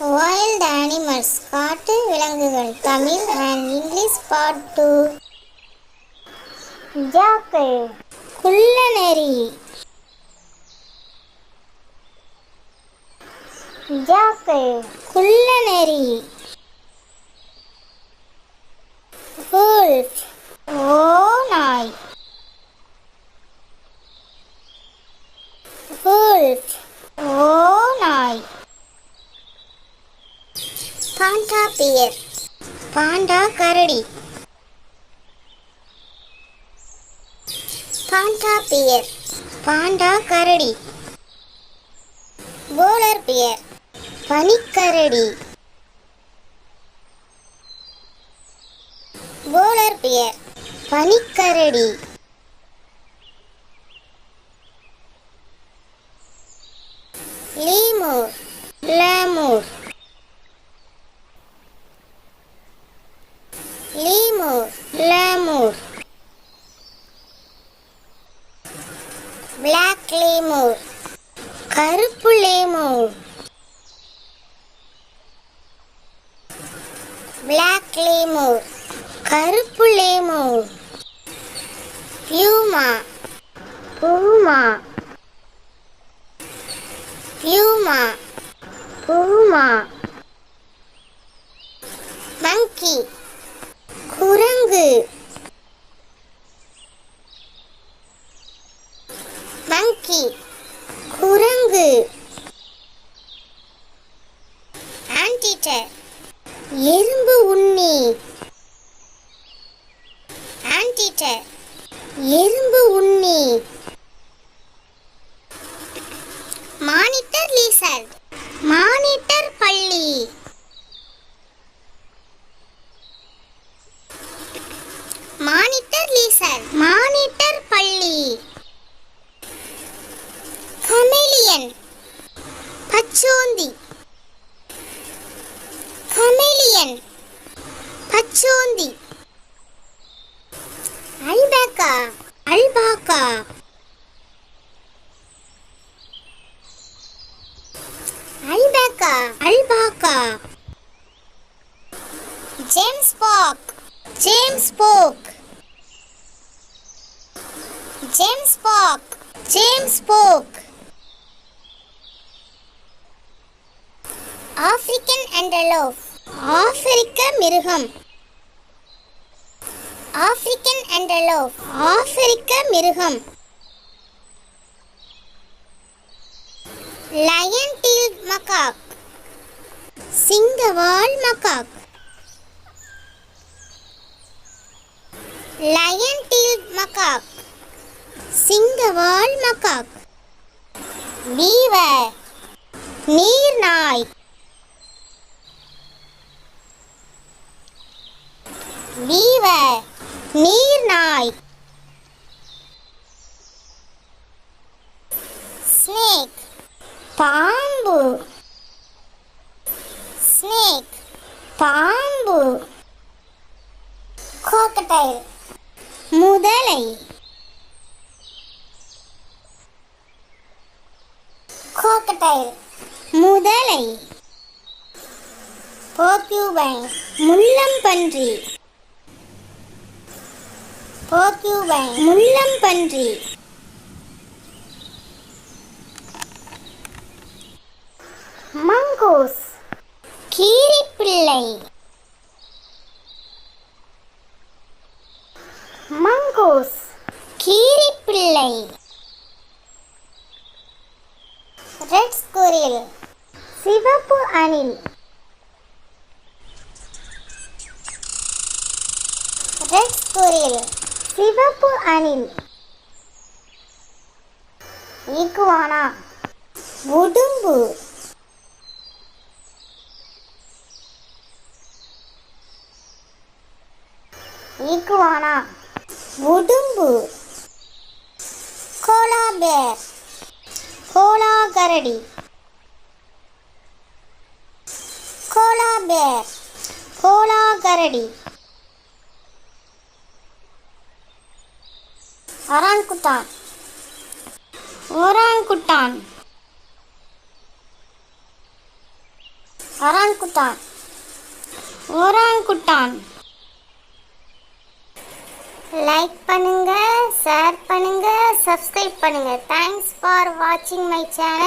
Wild animals காட்டு விலங்குகள் Tamil and English part two jack குள்ளநெறி. ஜாக்கு குள்ளநெறி. Wolf. Panda bear. பாண்டா கரடி. Panda bear. பாண்டா கரடி. Polar bear. பனிக்கரடி. Polar bear. பனிக்கரடி. Lemur. Lemur lemur lemur black lemur கருப்பு லீமூர் பிளாக் லீமூர் கருப்பு லீமூர் பியூமா பூமா பியூமா பூமா மங்கி குரங்கு மங்கி குரங்கு ஆன்டிட்டர் எறும்பு உண்ணி. ஆன்டிட்டர் எறும்பு உண்ணி. மானிட்டர் லீசர் மானிட்டர் பள்ளி. மானிட்டர் லீசர் மானிட்டர் பள்ளி. Chameleon. பச்சோந்தி. chicken. Pachundi. Albaca. Albaca. Albaca. Albaca. James Spock. James Spock. James Spock. James Spock. African antelope. ஆப்பிரிக்க மிருகம். ஆப்பிரிக்கன் அண்டலோ ஆப்பிரிக்க மிருகம். லயன் டீல் மக்காக் சிங்கவால் மக்காக் லயன் டீல் மக்காக் சிங்கவால் macaque beaver நீர்நாய். Beaver நீர்நாய் snake பாம்பு. ஸ்னேக் பாம்பு. crocodile முதலை. crocodile முதலை. porcupine முள்ளம்பன்றி. முள்ளம் முள்ளம்பன்றி. மங்கூஸ். கீரிப்பிள்ளை. மங்கூஸ். கீரிப்பிள்ளை. Red squirrel. சிவப்பு அணில். Red squirrel. சிவப்பு அணில். ஈக்குவானா உடும்பு. ஈக்குவானா உடும்பு. கோலா பேர் கோலா கரடி கோலா பேர் கோலா கரடி குட்டான் ஒராங்குட்டான் ஒராங்குட்டான் ஒராங்குட்டான் லைக் பண்ணுங்க ஷேர் பண்ணுங்க சப்ஸ்கிரைப் பண்ணுங்க. தேங்க்ஸ் ஃபார் வாட்சிங் மை சேனல்